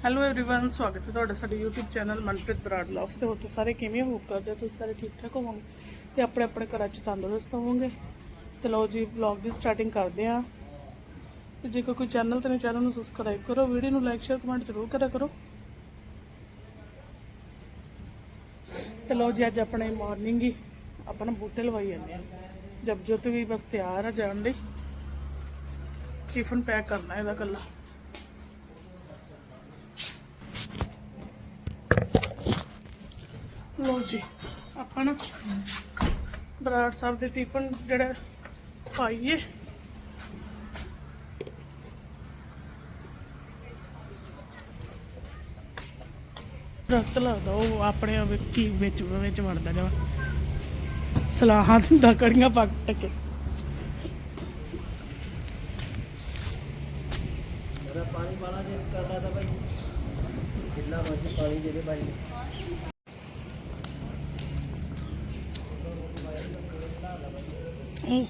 Hello everyone ਸਵਾਗਤ ਹੈ ਤੁਹਾਡਾ ਸਾਡੇ YouTube channel Manpreet Brar vlogs ਤੇ ਹੋ ਤੁਸੀਂ ਸਾਰੇ ਕਿਵੇਂ ਹੋ ਕਰਦੇ ਹੋ? ਤੁਸੀਂ ਸਾਰੇ ਠੀਕ ਠਾਕ ਹੋਵੋਗੇ ਤੇ ਆਪਣੇ ਆਪਣੇ ਘਰਾਂ 'ਚ ਤੰਦਰੁਸਤ ਹੋਵੋਗੇ ਤੇ ਲਓ ਜੀ ਵਲੌਗ ਦੀ ਸਟਾਰਟਿੰਗ ਕਰਦੇ ਆ ਤੇ ਜੇਕਰ ਕੋਈ ਚੈਨਲ ਤੇ ਨਹੀਂ ਚੈਨਲ ਨੂੰ ਸਬਸਕ੍ਰਾਈਬ ਕਰੋ ਵੀਡੀਓ ਨੂੰ ਲਾਈਕ ਸ਼ੇਅਰ ਕਮੈਂਟ ਜ਼ਰੂਰ ਕਰਿਆ ਕਰੋ ਤੇ ਲਓ ਜੀ ਅੱਜ ਆਪਣੇ ਮਾਰਨਿੰਗ ਹੀ ਆਪਣਾ ਬੂਟੇ ਲਵਾਈ ਜਾਂਦੇ ਆ ਜਬਜੋਤ ਵੀ ਬਸ ਤਿਆਰ ਆ ਜਾਣ ਲਈ ਟਿਫਨ ਪੈਕ ਕਰਨਾ ਇਹਦਾ ਕੱਲਾ ਲੋ ਜੀ, ਆਪਾਂ ਨਾ ਬਰਾੜ ਸਾਹਿਬ ਦੇ ਟਿਫਨ ਜਿਹੜਾ ਪਾਈਏ। ਦਰਖਤ ਲੱਗਦਾ, ਉਹ ਆਪਣੇ ਆਪ ਕੀ ਵਿੱਚ ਵਿੱਚ ਵੜਦਾ ਜਾਵਾ ਸਲਾਹਾਂ ਦਿੰਦਾ, ਕੜੀਆਂ ਪੱਕ ਕੇ। ਮੇਰਾ ਪਾਣੀ ਵਾਲਾ ਜੇ ਕਰਦਾ ਤਾਂ ਭਾਈ। ਕਿੰਨਾ ਮਰਜ਼ੀ ਪਾਣੀ ਦੇ ਦੇ ਭਾਈ। ਹੂੰ।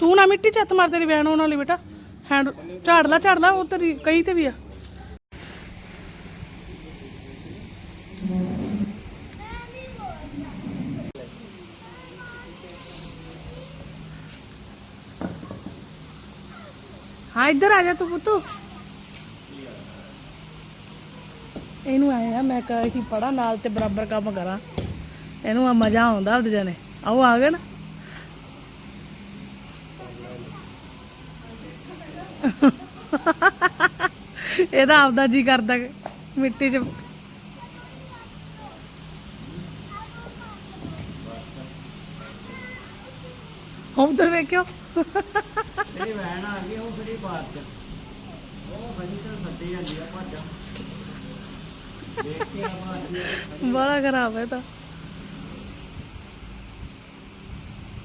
ਤੂੰ ਨਾ ਮਿੱਟੀ ਚ ਹੱਥ ਮਾਰ ਤੇਰੀ ਵੈਣ ਹੋਣ ਵਾਲੀ ਬੇਟਾ ਹੈਂਡ ਝਾੜ ਲਾ ਝਾੜ ਲਾ, ਉਹ ਤੇਰੀ ਕਈ ਤੇ ਵੀ ਆ ਹਾਂ, ਇੱਧਰ ਆ ਜਾ ਤੂੰ ਪੁੱਤੂ। ਇਹਨੂੰ ਆਇਆ ਮੈਂ ਕਹਾਂ ਕਿ ਪੜਾ ਨਾਲ ਤੇ ਬਰਾਬਰ ਕੰਮ ਕਰਾਂ। ਇਹਨੂੰ ਆ ਮਜ਼ਾ ਆਉਂਦਾ ਉਹਦੇ ਜਾਨੇ ਆਓ, ਆ ਗਏ ਨਾ। ਇਹਦਾ ਆਪਦਾ ਜੀ ਕਰਦਾ ਮਿੱਟੀ 'ਚ। ਉਧਰ ਵੇਖਿਓ। ਤੇਰੀ ਵੈਨ ਆ ਗਈ, ਉਹ ਫਰੀ ਬਾਤ ਚ। ਉਹ ਫਰੀ ਤਾਂ ਸੱਦੀ ਜਾਂਦੀ ਆ ਭੱਜ। ਦੇਖ ਕੇ ਆ। ਬਾਤ ਬੜਾ ਖਰਾਬ ਹੈ ਤਾਂ।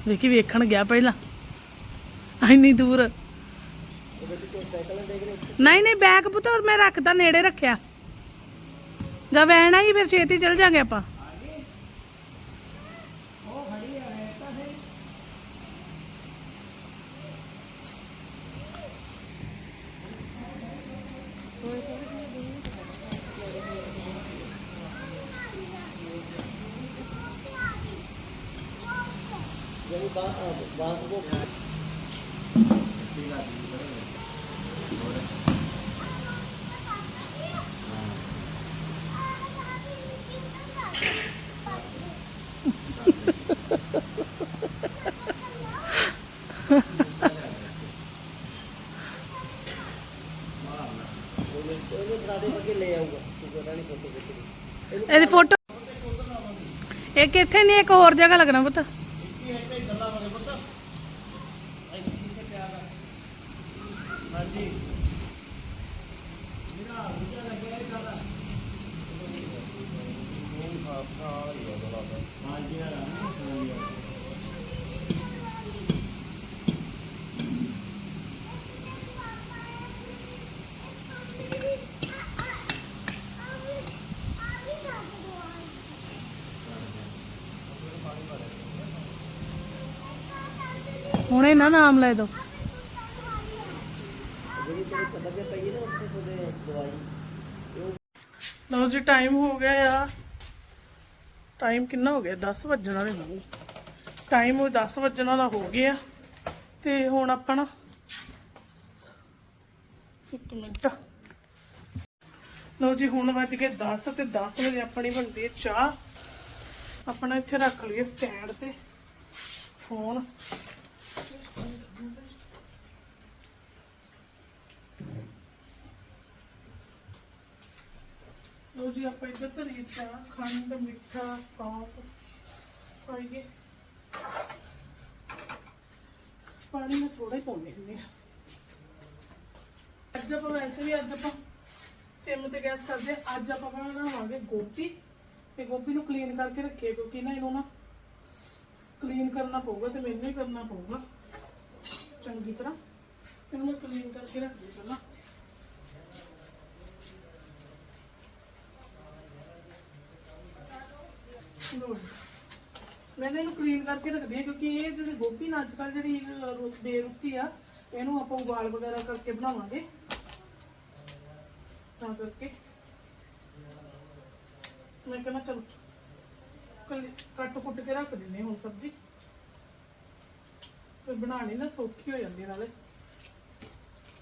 ਵੇਖੀ ਵੇਖਣ ਗਿਆ ਪਹਿਲਾਂ। ਇੰਨੀ ਦੂਰ। ਨਹੀਂ ਨਹੀਂ ਬੈਗ ਪੁੱਤ ਮੈਂ ਰੱਖਦਾ, ਨੇੜੇ ਰੱਖਿਆ। ਜਾਂ ਵੈਣ ਹੀ, ਫਿਰ ਛੇਤੀ ਚੱਲ ਜਾਾਂਗੇ ਆਪਾਂ ਜਿਹੜੀ ਬਾਤ ਬਾਤ ਕੋ ਉਹਨੂੰ ਬਣਾ ਦੇ ਅੱਗੇ ਲੈ ਆਊਗਾ ਤੂੰ ਪਤਾ ਨਹੀਂ ਫੋਟੋ ਕਿੱਥੇ ਇਹਦੀ ਫੋਟੋ ਇੱਕ ਇੱਥੇ ਨਹੀਂ ਇੱਕ ਹੋਰ ਜਗ੍ਹਾ ਲੱਗਣਾ ਪੁੱਤ। ਹੁਣੇ ਨਾ ਨਾਮ ਲੈ ਦੋ। ਲਓ ਜੀ ਟਾਈਮ ਹੋ ਗਿਆ ਆ। ਟਾਈਮ ਕਿੰਨਾ ਹੋ ਗਿਆ? 10 ਵੱਜਣ ਵਾਲੇ ਹੋ ਗਏ ਟਾਈਮ ਉਹ 10 ਵੱਜਣ ਵਾਲਾ ਹੋ ਗਿਆ। ਤੇ ਹੁਣ ਆਪਾਂ ਨਾ ਇੱਕ ਮਿੰਟ। ਲਓ ਜੀ, ਹੁਣ ਵੱਜ ਗਏ 10 ਤੇ 10 ਵਜੇ ਆਪਣੀ ਬਣਦੀ ਹੈ ਚਾਹ। ਆਪਣਾ ਇੱਥੇ ਰੱਖ ਲਈਏ ਸਟੈਂਡ ਤੇ। ਫੋਨ ਲੋ ਜੀ, ਆਪਾਂ ਇੱਧਰ ਧਰੀ ਚਾਹ ਖੰਡ, ਮਿੱਠਾ, ਸੌਂਫ ਪਾਈਏ। ਪਾਣੀ ਮੈਂ ਥੋੜਾ ਹੀ ਪਾਉਂਦੀ ਹੁੰਦੀ ਆ। ਅੱਜ ਆਪਾਂ ਵੈਸੇ ਵੀ ਅੱਜ ਆਪਾਂ ਸਿਮ ਤੇ ਗੈਸ ਕਰਦੇ ਹਾਂ। ਅੱਜ ਆਪਾਂ ਬਣਾਵਾਂਗੇ ਗੋਭੀ ਤੇ ਗੋਭੀ ਨੂੰ ਕਲੀਨ ਕਰਕੇ ਰੱਖੀਏ ਕਿਉਂਕਿ ਨਾ ਇਹਨੂੰ ਨਾ ਕਲੀਨ ਕਰਨਾ ਪਊਗਾ ਤੇ ਮੈਨੂੰ ਹੀ ਕਰਨਾ ਪਊਗਾ। ਚੰਗੀ ਤਰ੍ਹਾਂ ਇਹਨੂੰ ਮੈਂ ਕਲੀਨ ਕਰਕੇ ਰੱਖਦੀ ਪਹਿਲਾਂ ਮੈਂ ਨਾ ਇਹਨੂੰ ਕਲੀਨ ਕਰਕੇ ਰੱਖਦੀ ਹਾਂ ਕਿਉਂਕਿ ਇਹ ਜਿਹੜੀ ਗੋਭੀ ਨਾ ਅੱਜ ਜਿਹੜੀ ਅਹ, ਬੇਰੁੱਤੀ ਆ ਇਹਨੂੰ ਆਪਾਂ ਉਬਾਲ ਵਗੈਰਾ ਕਰਕੇ ਬਣਾਵਾਂਗੇ। ਤਾਂ ਕਰਕੇ। ਮੈਂ ਕਹਿੰਦਾ ਚਲੋ ਕੱਟ ਕੁੱਟ ਕੇ ਰੱਖ ਦਿੰਦੇ ਹਾਂ ਹੁਣ ਸਬਜ਼ੀ। ਫਿਰ ਬਣਾਣੀ ਨਾ ਸੌਖੀ ਹੋ ਜਾਂਦੀ ਨਾਲੇ।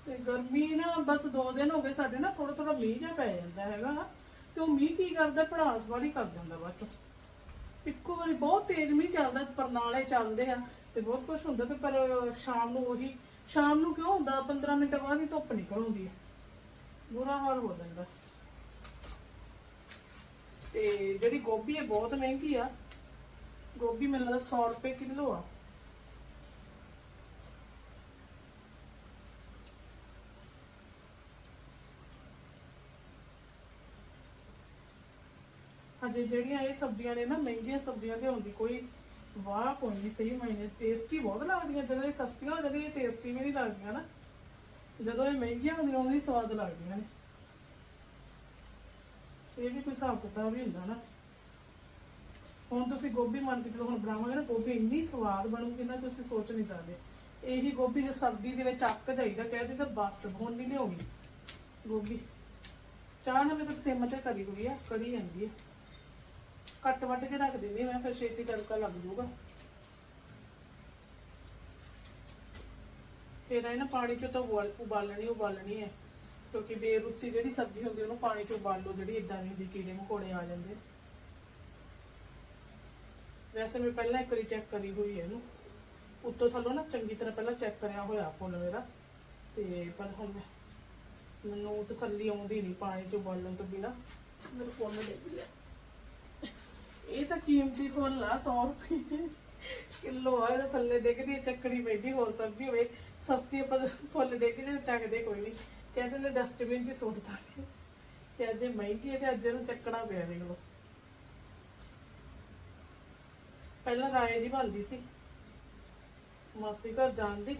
ਤੇ ਗਰਮੀ ਨਾ ਬਸ 2 ਦਿਨ ਹੋ ਗਏ ਸਾਡੇ ਨਾ ਥੋੜਾ ਥੋੜਾ ਮੀਂਹ ਜਿਹਾ ਪੈ ਜਾਂਦਾ ਹੈਗਾ। ਤੇ ਉਹ ਮੀਂਹ ਕੀ ਕਰਦਾ ਪੜਾਸ ਵਾਲੀ ਕਰ ਜਾਂਦਾ ਬਾਅਦ ਚੋਂ। ਇੱਕੋ ਵਾਰੀ ਬਹੁਤ ਤੇਜ਼ ਮੀਂਹ ਚੱਲਦਾ, ਪਰਨਾਲੇ ਚੱਲਦੇ ਆ ਤੇ ਬਹੁਤ ਕੁਝ ਹੁੰਦਾ ਤੇ ਪਰ ਸ਼ਾਮ ਨੂੰ ਉਹੀ, ਸ਼ਾਮ ਨੂੰ ਕਿਉਂ ਹੁੰਦਾ? 15 ਮਿੰਟ ਬਾਅਦ ਹੀ ਧੁੱਪ ਨਿਕਲ ਆਉਂਦੀ ਹੈ ਬੁਰਾ ਹਾਲ ਹੋ ਜਾਂਦਾ। ਤੇ ਜਿਹੜੀ ਗੋਭੀ ਹੈ ਬਹੁਤ ਮਹਿੰਗੀ ਆ। ਗੋਭੀ ਮੈਨੂੰ ਲੱਗਦਾ 100 ਰੁਪਏ ਕਿਲੋ ਆ। ਹਜੇ ਜਿਹੜੀਆਂ ਇਹ ਸਬਜ਼ੀਆਂ ਨੇ ਨਾ, ਮਹਿੰਗੀਆਂ ਸਬਜ਼ੀਆਂ ਲਿਆਉਣ ਦੀ ਕੋਈ ਵਾਹ ਕੋਈ ਸਹੀ ਮਾਇਨੇ ਟੇਸਟੀ ਬਹੁਤ ਲੱਗਦੀਆਂ, ਜਦੋਂ ਇਹ ਸਸਤੀਆਂ ਹੋ ਜਾਂਦੀਆਂ, ਇਹ ਟੇਸਟੀ ਵੀ ਨਹੀਂ ਲੱਗਦੀਆਂ ਨਾ। ਜਦੋਂ ਇਹ ਮਹਿੰਗੀਆਂ ਹੁੰਦੀਆਂ ਉਦੋਂ ਸਵਾਦ ਲੱਗਦੀਆਂ ਨੇ। ਇਹ ਵੀ ਕੋਈ ਹਿਸਾਬ ਕਿਤਾਬ ਹੀ ਹੁੰਦਾ ਨਾ। ਹੁਣ ਤੁਸੀਂ ਗੋਭੀ ਮੰਨ ਕੇ ਚਲੋ, ਹੁਣ ਬਣਾਵਾਂਗੇ ਨਾ, ਗੋਭੀ ਇੰਨੀ ਸਵਾਦ ਬਣੂਗੀ ਨਾ, ਤੁਸੀਂ ਸੋਚ ਨਹੀਂ ਸਕਦੇ। ਇਹੀ ਗੋਭੀ ਜੇ ਸਰਦੀ ਦੇ ਵਿੱਚ ਅੱਕ ਜਾਈਦਾ ਕਹਿੰਦੇ ਤਾਂ ਬਸ, ਹੁਣ ਨਹੀਂ ਲਿਆਉਣੀ। ਗੋਭੀ। ਚਾਹ ਨਾ ਮੈਂ ਤਾਂ ਸਿਮ ਤੇ ਕਰੀ ਹੋਈ ਆ ਕੜੀ ਜਾਂਦੀ ਹੈ ਕੱਟ ਵੱਢ ਕੇ ਰੱਖ ਦਿੰਦੀ ਮੈਂ ਫਿਰ ਛੇਤੀ ਤੜਕਾ ਲੱਗ ਜਾਊਗਾ। ਫਿਰ ਇਹ ਨਾ ਪਾਣੀ ਚੋਂ ਤਾਂ ਉਬਾਲ, ਉਬਾਲਣੀ ਉਬਾਲਣੀ ਹੈ। ਕਿਉਂਕਿ ਬੇਰੁੱਤੀ ਜਿਹੜੀ ਸਬਜ਼ੀ ਹੁੰਦੀ ਉਹਨੂੰ ਪਾਣੀ ਚੋਂ ਉਬਾਲ ਜਿਹੜੀ ਇਦਾਂ ਨਹੀਂ ਹੁੰਦੀ ਕੀੜੇ ਮਕੌੜੇ ਆ ਜਾਂਦੇ। ਵੈਸੇ ਮੈਂ ਪਹਿਲਾਂ ਇੱਕ ਵਾਰੀ ਚੈੱਕ ਕਰੀ ਹੋਈ ਹੈ ਇਹਨੂੰ। ਉੱਤੋਂ ਥੱਲੋਂ ਨਾ ਚੰਗੀ ਤਰ੍ਹਾਂ ਪਹਿਲਾਂ ਚੈੱਕ ਕਰਿਆ ਹੋਇਆ ਫੁੱਲ ਮੇਰਾ। ਤੇ ਪਰ ਹੁਣ ਮੈਨੂੰ ਤਸੱਲੀ ਆਉਂਦੀ ਨਹੀਂ ਪਾਣੀ ਚੋਂ ਉਬਾਲਣ ਤੋਂ ਬਿਨਾ। ਮੇਰੇ ਫੁੱਲ ਡਿੱਗ ਗਿਆ ਇਹ ਤਾਂ ਕੀਮਤੀ ਫੁੱਲ ਆ 100 ਰੁਪਏ। ਕਿਲੋ ਆ, ਇਹਦੇ ਥੱਲੇ ਡਿੱਗਦੀ ਚੱਕਣੀ ਪੈਂਦੀ ਹੋਰ ਸਬਜ਼ੀ ਹੋਵੇ ਸਸਤੀ ਆਪਾਂ ਫੁੱਲ ਡਿੱਗ ਜੇ ਚੱਕਦੇ ਕੋਈ ਨਹੀਂ ਕਹਿੰਦੇ ਨੇ ਡਸਟਬਿਨ 'ਚ ਸੁੱਟ ਦਾਂਗੇ। ਤੇ ਅੱਜ ਮਹਿੰਗੀ ਹੈ ਤੇ ਅੱਜ ਇਹਨੂੰ ਚੱਕਣਾ ਪਿਆ ਦੇਖ ਪਹਿਲਾਂ ਰਾਏ ਜੀ ਬਣਦੀ ਸੀ। ਮਾਸੀ ਘਰ ਜਾਣ ਦੀ।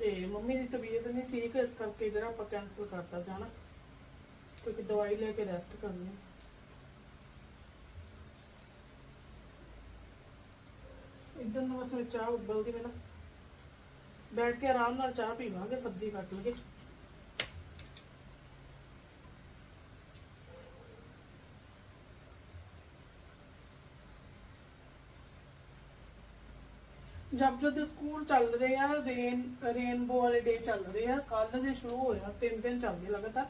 ਤੇ ਮੰਮੀ ਦੀ ਤਬੀਅਤ ਨਹੀਂ ਠੀਕ, ਇਸ ਕਰਕੇ ਜਿਹੜਾ ਆਪਾਂ ਕੈਨਸਲ ਕਰਤਾ ਜਾਣਾ। ਕਿਉਂਕਿ ਦਵਾਈ ਲੈ ਕੇ ਰੈਸਟ ਕਰਨੀ ਹੈ। ਨੂੰ ਬਸ ਮੈਂ ਚਾਹ ਉਬਲਦੀ ਮੈਂ ਨਾ ਬੈਠ ਕੇ ਆਰਾਮ ਨਾਲ ਚਾਹ ਪੀਵਾਂਗੇ ਸਬਜ਼ੀ ਕੱਟ ਲਈਏ। ਜਦ ਜਦ ਦੇ ਸਕੂਲ ਚੱਲ ਰਹੇ ਆ, ਰੇਨ, ਰੇਨਬੋ ਵਾਲੇ ਡੇ ਚੱਲ ਰਹੇ ਆ ਕੱਲ ਦੇ ਸ਼ੁਰੂ ਹੋ ਰਿਹਾ ਤਿੰਨ ਦਿਨ ਚੱਲਦੇ ਲਗਾਤਾਰ।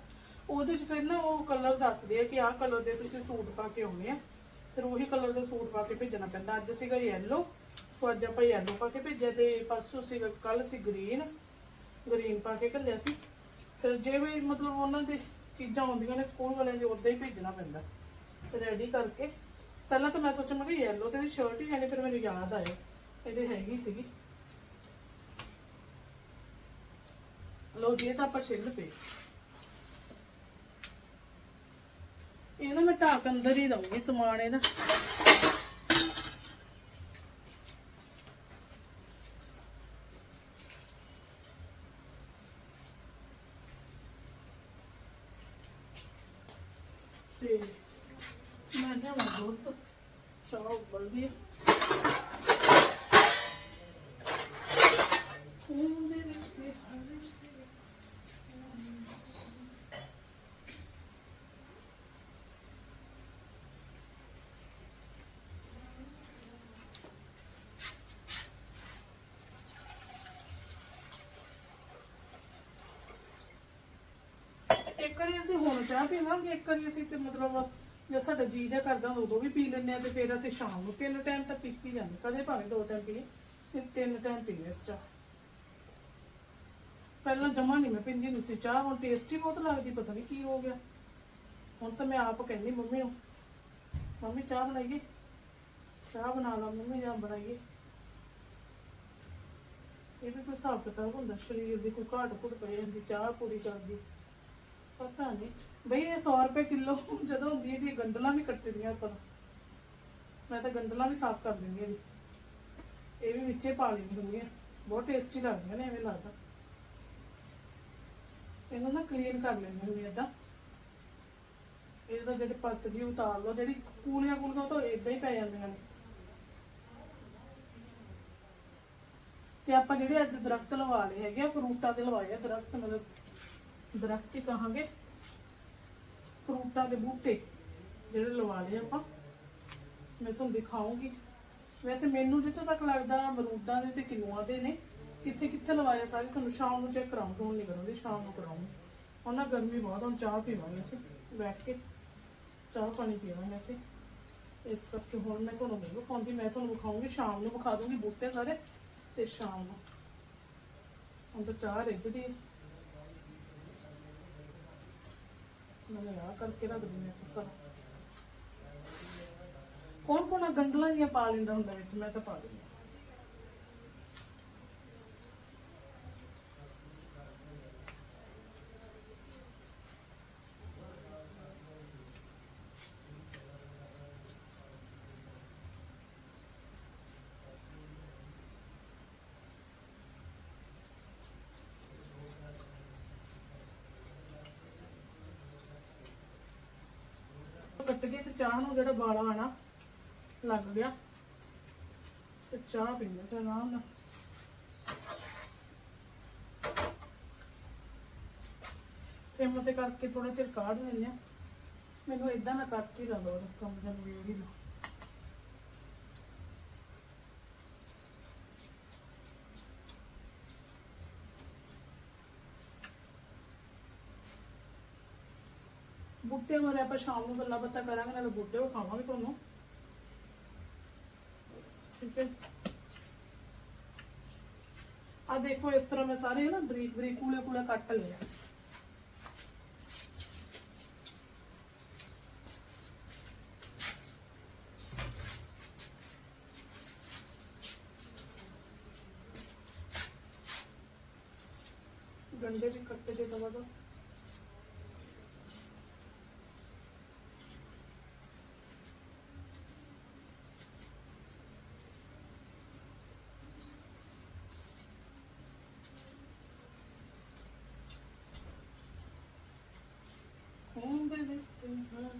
ਉਹਦੇ ਚ ਫਿਰ ਨਾ ਉਹ ਕਲਰ ਦੱਸਦੇ ਆ ਕਿ ਆਹ ਕਲਰ ਦੇ ਤੁਸੀਂ ਸੂਟ ਪਾ ਕੇ ਆਉਣੇ ਆ। ਫਿਰ ਉਹੀ ਕਲਰ ਦੇ ਸੂਟ ਪਾ ਕੇ ਭੇਜਣਾ ਪੈਂਦਾ। ਅੱਜ ਸੀਗਾ ਯੈਲੋ ਸੋ ਅੱਜ ਆਪਾਂ ਪਾ ਕੇ ਭੇਜਿਆ ਤੇ ਪਰਸੋਂ ਸੀਗਾ ਕੱਲ ਸੀ ਗ੍ਰੀਨ ਗ੍ਰੀਨ ਪਾ ਕੇ ਘੱਲਿਆ ਸੀ। ਫਿਰ ਜਿਵੇਂ ਮਤਲਬ ਉਹਨਾਂ ਦੀ ਚੀਜ਼ਾਂ ਆਉਂਦੀਆਂ ਨੇ ਸਕੂਲ ਵਾਲਿਆਂ ਦੀ, ਉਦਾਂ ਹੀ ਭੇਜਣਾ ਪੈਂਦਾ। ਰੈਡੀ ਕਰਕੇ। ਪਹਿਲਾਂ ਤਾਂ ਮੈਂ ਸੋਚਿਆ, ਮੈਂ ਕਿ ਯੈਲੋ ਤੇ ਸ਼ਰਟ ਹੀ ਹੈ ਫਿਰ ਮੈਨੂੰ ਯਾਦ ਆਇਆ। ਇਹਦੇ ਹੈਗੀ ਸੀਗੀ। ਲੋ ਜੀ, ਇਹ ਤਾਂ ਆਪਾਂ ਛਿੱਲ ਪਏ। ਇਹ ਨਾ ਮੈਂ ਢਾਕ ਅੰਦਰ ਹੀ ਦਊਂਗੀ ਸਮਾਨ ਇਹਦਾ ਤੇ ਮੈਂ ਨਾ ਦੁੱਧ ਚਾਹ ਉਬਲਦੀ ਹੈ ਉਹਦੇ ਰਿਸ਼ਤੇ ਹਰ ਰਿਸ਼ਤੇ ਇੱਕ ਵਾਰੀ ਅਸੀਂ ਹੁਣ ਚਾਹ ਪੀਵਾਂਗੇ, ਇੱਕ ਵਾਰੀ ਅਸੀਂ ਤੇ ਮਤਲਬ ਜੇ ਸਾਡਾ ਜੀ ਜਿਹਾ ਕਰਦਾ ਉਦੋਂ ਵੀ ਪੀ ਲੈਂਦੇ ਆ ਤੇ ਫਿਰ ਅਸੀਂ ਸ਼ਾਮ ਨੂੰ ਤਿੰਨ ਟਾਈਮ ਤਾਂ ਪੀਤੀ ਜਾਂਦੀ, ਕਦੇ ਭਾਵੇਂ ਦੋ ਟਾਈਮ ਪੀਏ ਤੇ ਤਿੰਨ ਟਾਈਮ ਪੀਏ ਇਸ ਚਾਹ। ਪਹਿਲਾਂ ਜਮਾ ਨਹੀਂ ਮੈਂ ਪੀਂਦੀ ਹੁੰਦੀ ਸੀ ਚਾਹ, ਹੁਣ ਟੇਸਟੀ ਬਹੁਤ ਲੱਗਦੀ, ਪਤਾ ਨਹੀਂ ਕੀ ਹੋ ਗਿਆ। ਹੁਣ ਤਾਂ ਮੈਂ ਆਪ ਕਹਿੰਦੀ, ਮੰਮੀ ਨੂੰ ਮੰਮੀ, ਚਾਹ ਬਣਾਈਏ? ਚਾਹ ਬਣਾ ਲਾ, ਮੰਮੀ, ਜਾਂ ਬਣਾਈਏ? ਇਹ ਵੀ ਕੋਈ ਹਿਸਾਬ ਕਿਤਾਬ ਹੁੰਦਾ, ਸਰੀਰ ਦੀ ਕੋਈ ਘਾਟ ਘੁੱਟ ਪਈ ਜਾਂਦੀ, ਚਾਹ ਪੂਰੀ ਕਰਦੀ। ਪਤਾ ਨਹੀਂ ਬਈ ਇਹ 100 ਰੁਪਏ ਕਿਲੋ, ਜਦੋਂ ਹੁੰਦੀ ਇਹਦੀ ਗੰਡਲਾਂ ਵੀ ਕੱਟਣੀਆਂ ਪਰ ਮੈਂ ਤਾਂ ਗੰਡਲਾਂ ਵੀ ਸਾਫ਼ ਕਰ ਦਿੰਦੀ ਇਹਦੀ ਇਹ ਵੀ ਵਿੱਚੇ ਪਾ ਲੈਂਦੀ ਹੁੰਦੀ ਹੈ। ਬਹੁਤ ਟੇਸਟੀ ਲੱਗਦੀਆਂ ਨੇ ਐਵੇਂ ਲੱਗਦਾ। ਇਹਨਾਂ ਦਾ ਕਲੀਨ ਕਰ ਲੈਂਦੀ ਹੁੰਦੀ ਐਦਾਂ ਇਹਦਾ ਜਿਹੜੇ ਪੱਤ ਜੀ ਉਤਾਰ ਲਓ, ਜਿਹੜੀ ਕੂਲੀਆਂ ਕੂਲੀਆਂ ਤਾਂ ਇਦਾਂ ਹੀ ਪੈ ਜਾਂਦੀਆਂ ਨੇ। ਤੇ ਆਪਾਂ ਜਿਹੜੇ ਅੱਜ ਦਰਖਤ ਲਵਾ ਲਏ ਹੈਗੇ ਆ, ਫਰੂਟਾਂ ਦੇ ਲਵਾਏ ਆ ਦਰਖਤ, ਮਤਲਬ ਦਰਖਤ ਹੀ ਕਹਾਂਗੇ। ਫਰੂਟਾਂ ਦੇ ਬੂਟੇ ਜਿਹੜੇ ਲਵਾ ਲਏ ਆਪਾਂ। ਮੈਂ ਤੁਹਾਨੂੰ ਦਿਖਾਉਂਗੀ। ਵੈਸੇ ਮੈਨੂੰ ਜਿੱਥੋਂ ਤੱਕ ਲੱਗਦਾ, ਅਮਰੂਦਾਂ ਦੇ ਤੇ ਕਿਨੂਆਂ ਦੇ ਨੇ। ਕਿੱਥੇ ਕਿੱਥੇ ਲਵਾਏ ਸਾਰੇ, ਤੁਹਾਨੂੰ ਸ਼ਾਮ ਨੂੰ ਚੈੱਕ ਕਰਾਉਂਗਾ ਹੁਣ ਨਹੀਂ ਕਰਾਉਂਦੀ, ਸ਼ਾਮ ਨੂੰ ਕਰਾਉਂਗੀ ਹੁਣ ਗਰਮੀ ਬਹੁਤ ਹੁਣ ਚਾਹ ਪੀਵਾਂਗੇ ਅਸੀਂ, ਬੈਠ ਕੇ। ਚਾਹ ਪਾਣੀ ਪੀਵਾਂਗੇ ਅਸੀਂ। ਇਸ ਕਰਕੇ ਹੁਣ ਮੈਂ ਤੁਹਾਨੂੰ ਨਹੀਂ ਵਿਖਾਉਂਦੀ, ਮੈਂ ਤੁਹਾਨੂੰ ਵਿਖਾਉਂਗੀ, ਸ਼ਾਮ ਨੂੰ ਵਿਖਾ ਦੂੰਗੀ ਬੂਟੇ ਸਾਰੇ, ਤੇ ਸ਼ਾਮ ਨੂੰ। ਹੁਣ ਤਾਂ ਚਾਹ ਰਿੱਝਦੀ ਹੈ ਮੈਂ ਆ ਕਰਕੇ ਰੱਖ ਦਿੰਦੀ ਹਾਂ ਸਾਰਾ ਕੌਣ ਕੌਣ ਆ? ਗੰਡਲਾਂ ਜੀਆਂ ਪਾ ਲੈਂਦਾ ਹੁੰਦਾ ਵਿੱਚ, ਮੈਂ ਤਾਂ ਪਾ ਦਿੰਦੀ ਕੱਟ ਗਈ ਤੇ ਚਾਹ ਨੂੰ ਜਿਹੜਾ ਬਾਲਾ ਆਣਾ ਲੱਗ ਗਿਆ। ਤੇ ਚਾਹ ਪੀਂਦੇ ਤੇ ਆਰਾਮ ਨਾਲ। ਸਿਮ ਤੇ ਕਰਕੇ ਥੋੜਾ ਚਿਰ ਕਾਢ ਲੈਂਦੇ ਆ ਮੈਨੂੰ ਇਦਾਂ ਨਾ ਕੱਟ ਹੀ ਲਾ ਲਓ, ਕੰਮ ਜਨ ਵੇੜ ਬੂਟੇ ਮਾਰੇ ਆਪਾਂ ਸ਼ਾਮ ਨੂੰ ਗੱਲਾਂ ਬਾਤਾਂ ਕਰਾਂਗੇ, ਨਾਲੇ ਬੁੱਟੇ ਵਿਖਾਵਾਂਗੇ ਤੁਹਾਨੂੰ। ਠੀਕ ਹੈ? ਆ ਦੇਖੋ, ਇਸ ਤਰ੍ਹਾਂ ਮੈਂ ਸਾਰੇ ਨਾ ਬਰੀਕ ਬਰੀਕ ਕੂਲੇ ਕੂਲੇ ਕੱਟ ਲਏ ਆ ਗੰਡੇ ਵੀ ਕੱਟੇ ਦੇ ਦਵਾ ਦੋ ਖੂਨ ਦੇ ਵਿੱਚ ਹਰ ਕਿਸੇ ਤੋਂ ਕੋਈ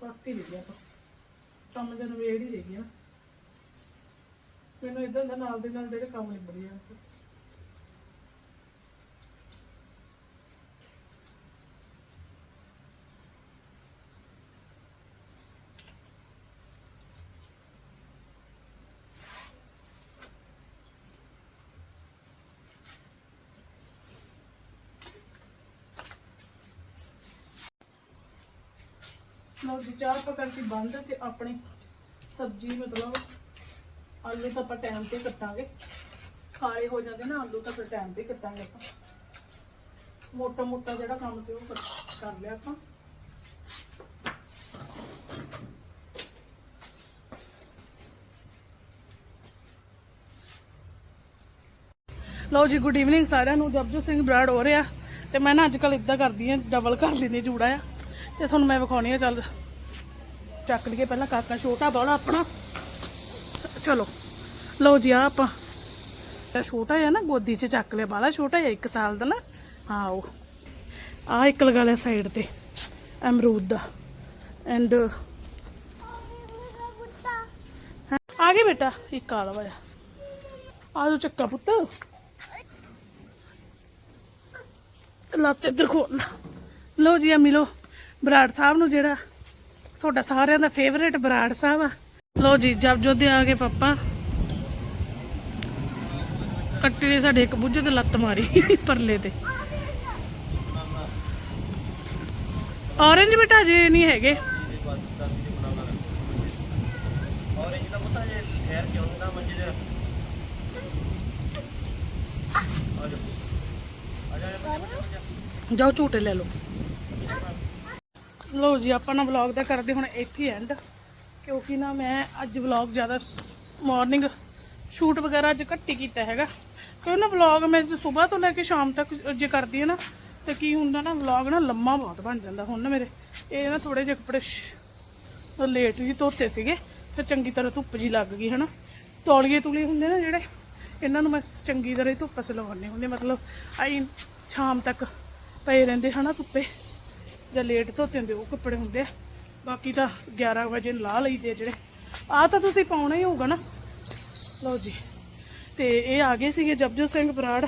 ਪੱਕੀ ਦੇ ਆਪਾਂ ਕੰਮ ਜਨ ਵੇੜ ਹੀ ਦੇ ਗਿਆ। ਮੈਨੂੰ ਇਦਾਂ ਦਾ ਨਾਲ ਦੇ ਨਾਲ ਜਿਹੜੇ ਕੰਮ ਨਿਬੜ ਜਾਣ ਸੀ ਲਓ ਜੀ ਪਕੜ ਕੇ ਬੰਦ ਤੇ ਆਪਣੀ ਸਬਜ਼ੀ ਮਤਲਬ ਆਲੂ ਤਾਂ ਆਪਾਂ ਟਾਈਮ ਤੇ ਕੱਟਾਂਗੇ। ਖਾਲੇ ਹੋ ਜਾਂਦੇ ਨਾ ਆਲੂ ਤਾਂ ਫਿਰ ਟਾਈਮ ਤੇ ਕੱਟਾਂਗੇ ਆਪਾਂ। ਮੋਟਾ ਮੋਟਾ ਜਿਹੜਾ ਕੰਮ ਸੀ ਉਹ ਕਰ ਲਿਆ ਆਪਾਂ। ਲਓ ਜੀ ਗੁੱਡ ਈਵਨਿੰਗ ਸਾਰਿਆਂ ਨੂੰ। ਜਪਜੋਤ ਸਿੰਘ ਬਰਾੜ ਹੋ ਰਿਹਾ। ਤੇ ਮੈਂ ਨਾ ਅੱਜ ਕੱਲ ਇਦਾਂ ਕਰਦੀ ਆ ਡਬਲ ਕਰ ਲੈਂਦੀ ਜੂੜਾ ਆ ਤੇ ਤੁਹਾਨੂੰ ਮੈਂ ਵਿਖਾਉਣੀ ਆ, ਚੱਲ ਚੱਕ ਲਈਏ ਪਹਿਲਾਂ ਕਾਕਾ, ਛੋਟਾ ਬੜਾ ਆਪਣਾ। ਚਲੋ। ਲਓ ਜੀ ਆ ਆਪਾਂ। ਛੋਟਾ ਜਿਹਾ ਨਾ ਗੋਦੀ 'ਚ ਚੱਕ ਲਿਆ ਬਾਲਾ ਛੋਟਾ ਜਿਹਾ 1 ਸਾਲ ਦਾ ਨਾ। ਹਾਂ, ਉਹ। ਆ ਇੱਕ ਲਗਾ ਲਿਆ ਸਾਈਡ ਤੇ, ਅਮਰੂਦ ਦਾ। ਐਂਡ ਆ ਗਏ ਬੇਟਾ, ਇੱਕ ਆ ਲਵਾ ਆ ਜੋ ਚੱਕਾ ਪੁੱਤ। ਲੱਤ ਇੱਧਰ ਖੋਲ ਲਓ ਜੀ ਆ ਮਿਲੋ। ਬਰਾੜ ਸਾਹਿਬ ਨੂੰ ਜਿਹੜਾ ਤੁਹਾਡਾ ਸਾਰਿਆਂ ਦਾ ਫੇਵਰੇਟ ਬਰਾੜ ਸਾਹਿਬ ਆ। ਲੋ ਜੀ, ਜਬ ਜੋਦੇ ਆ ਗਏ ਪਾਪਾ। ਕੱਟੇ ਨੇ ਸਾਡੇ ਇੱਕ ਬੁੱਝੇ ਤੇ ਲੱਤ ਮਾਰੀ ਪਰਲੇ ਤੇ। ਔਰੰਜ ਬੇਟਾ ਜੇ ਨਹੀਂ ਹੈਗੇ। ਔਰੇਂਜ ਦਾ ਪਤਾ ਜੇ ਠਹਿਰ ਕੇ ਆਉਂਦਾ ਮੰਜੇ ਦੇ ਜਾਓ ਝੂਟੇ ਲੈ ਲਓ। ਲਓ ਜੀ, ਆਪਾਂ ਨਾ ਵਲੌਗ ਦਾ ਕਰਦੇ, ਹੁਣ ਇੱਥੇ ਐਂਡ ਕਿਉਂਕਿ ਨਾ ਮੈਂ ਅੱਜ ਵਲੌਗ ਜ਼ਿਆਦਾ ਮਾਰਨਿੰਗ ਸ਼ੂਟ ਵਗੈਰਾ ਅੱਜ ਘੱਟੀ ਕੀਤਾ ਹੈਗਾ। ਕਿਉਂ ਨਾ ਵਲੌਗ ਮੈਂ ਜੇ ਸਵੇਰ ਤੋਂ ਲੈ ਕੇ ਸ਼ਾਮ ਤੱਕ ਜੇ ਕਰਦੀ ਹਾਂ ਨਾ, ਤੇ ਕੀ ਹੁੰਦਾ ਨਾ ਵਲੌਗ ਨਾ ਲੰਮਾ ਬਹੁਤ ਬਣ ਜਾਂਦਾ ਹੁਣ ਨਾ ਮੇਰੇ। ਇਹ ਨਾ ਥੋੜੇ ਜਿਹੇ ਕੱਪੜੇ ਲੇਟ ਜੀ ਧੋਤੇ ਸੀਗੇ ਫਿਰ ਚੰਗੀ ਤਰ੍ਹਾਂ ਧੁੱਪ ਜੀ ਲੱਗ ਗਈ ਹਨਾ। ਤੌਲੀਏ ਤੁਲੀ ਹੁੰਦੇ ਨਾ ਜਿਹੜੇ, ਇਹਨਾਂ ਨੂੰ ਮੈਂ ਚੰਗੀ ਤਰ੍ਹਾਂ ਹੀ ਧੁੱਪ ਸ ਲਗਾਉਣੀ ਹੁੰਦੀ ਮਤਲਬ ਆਈ ਸ਼ਾਮ ਤੱਕ ਪਏ ਰਹਿੰਦੇ ਹਨਾ ਧੁੱਪੇ, ਜਾਂ ਲੇਟ ਧੋਤੇ ਹੁੰਦੇ ਉਹ ਕੱਪੜੇ ਹੁੰਦੇ ਆ। ਬਾਕੀ ਤਾਂ 11 ਵਜੇ ਲਾ ਲਈਦੇ ਆ ਜਿਹੜੇ। ਆ ਤਾਂ ਤੁਸੀਂ ਪਾਉਣਾ ਹੀ ਹੋਊਗਾ ਨਾ। ਲਓ ਜੀ। ਤੇ ਇਹ ਆ ਗਏ ਸੀਗੇ ਜਪਜੋ ਸਿੰਘ ਬਰਾੜ,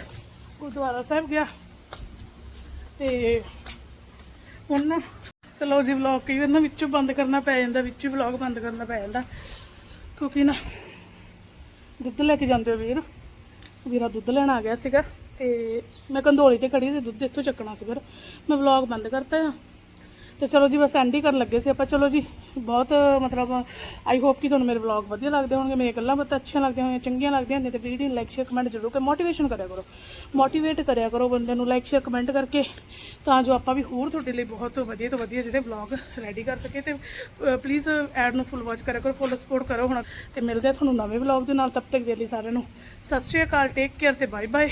ਗੁਰਦੁਆਰਾ ਸਾਹਿਬ ਗਿਆ। ਤੇ ਹੁਣ ਨਾ ਚਲੋ ਜੀ ਵਲੌਗ ਕਈ ਵਾਰ ਨਾ ਵਿੱਚੋਂ ਬੰਦ ਕਰਨਾ ਪੈ ਜਾਂਦਾ, ਵਿੱਚੋਂ ਵਲੌਗ ਬੰਦ ਕਰਨਾ ਪੈ ਜਾਂਦਾ। ਕਿਉਂਕਿ ਨਾ, ਦੁੱਧ ਲੈ ਕੇ ਜਾਂਦੇ ਹੋ ਵੀਰ ਵੀਰਾ ਦੁੱਧ ਲੈਣ ਆ ਗਿਆ ਸੀਗਾ। ਤੇ ਮੈਂ ਕੰਧੋਲੀ ਤੇ ਖੜੀ ਸੀ, ਦੁੱਧ ਇੱਥੋਂ ਚੱਕਣਾ ਸੀ ਫਿਰ ਮੈਂ ਵਲੌਗ ਬੰਦ ਕਰਤਾ ਆ। ਤੇ ਚਲੋ ਜੀ, ਬਸ ਐਂਡ ਹੀ ਕਰਨ ਲੱਗੇ ਸੀ ਆਪਾਂ। ਚਲੋ ਜੀ, ਬਹੁਤ, ਮਤਲਬ ਆਈ ਹੋਪ ਕਿ ਤੁਹਾਨੂੰ ਮੇਰੇ ਵਲੌਗ ਵਧੀਆ ਲੱਗਦੇ ਹੋਣਗੇ, ਮੇਰੀਆਂ ਗੱਲਾਂ ਬਾਤਾਂ ਅੱਛੀਆਂ ਲੱਗਦੀਆਂ ਹੋਣਗੀਆਂ, ਚੰਗੀਆਂ ਲੱਗਦੀਆਂ ਹੁੰਦੀਆਂ ਤੇ ਵੀਡੀਓ ਲਾਈਕ ਸ਼ੇਅਰ ਕਮੈਂਟ ਜ਼ਰੂਰ ਕਰ ਮੋਟੀਵੇਸ਼ਨ ਕਰਿਆ ਕਰੋ। ਮੋਟੀਵੇਟ ਕਰਿਆ ਕਰੋ ਬੰਦੇ ਨੂੰ ਲਾਈਕ ਸ਼ੇਅਰ ਕਮੈਂਟ ਕਰਕੇ, ਤਾਂ ਜੋ ਆਪਾਂ ਵੀ ਹੋਰ ਤੁਹਾਡੇ ਲਈ ਬਹੁਤ ਵਧੀਆ ਤੋਂ ਵਧੀਆ ਜਿਹੜੇ ਵਲੌਗ ਰੈਡੀ ਕਰ ਸਕੇ ਤੇ ਪਲੀਜ਼ ਐਡ ਨੂੰ ਫੁੱਲ ਵਾਚ ਕਰਿਆ ਕਰੋ ਫੁੱਲ ਸਪੋਰਟ ਕਰੋ ਹੁਣ। ਤੇ ਮਿਲਦੇ ਆ ਤੁਹਾਨੂੰ ਨਵੇਂ ਵਲੌਗ ਦੇ ਨਾਲ, ਤਬ ਤੱਕ ਦੇ ਲਈ ਸਾਰਿਆਂ ਨੂੰ। ਸਤਿ ਸ਼੍ਰੀ ਅਕਾਲ ਟੇਕ ਕੇਅਰ ਤੇ ਬਾਏ ਬਾਏ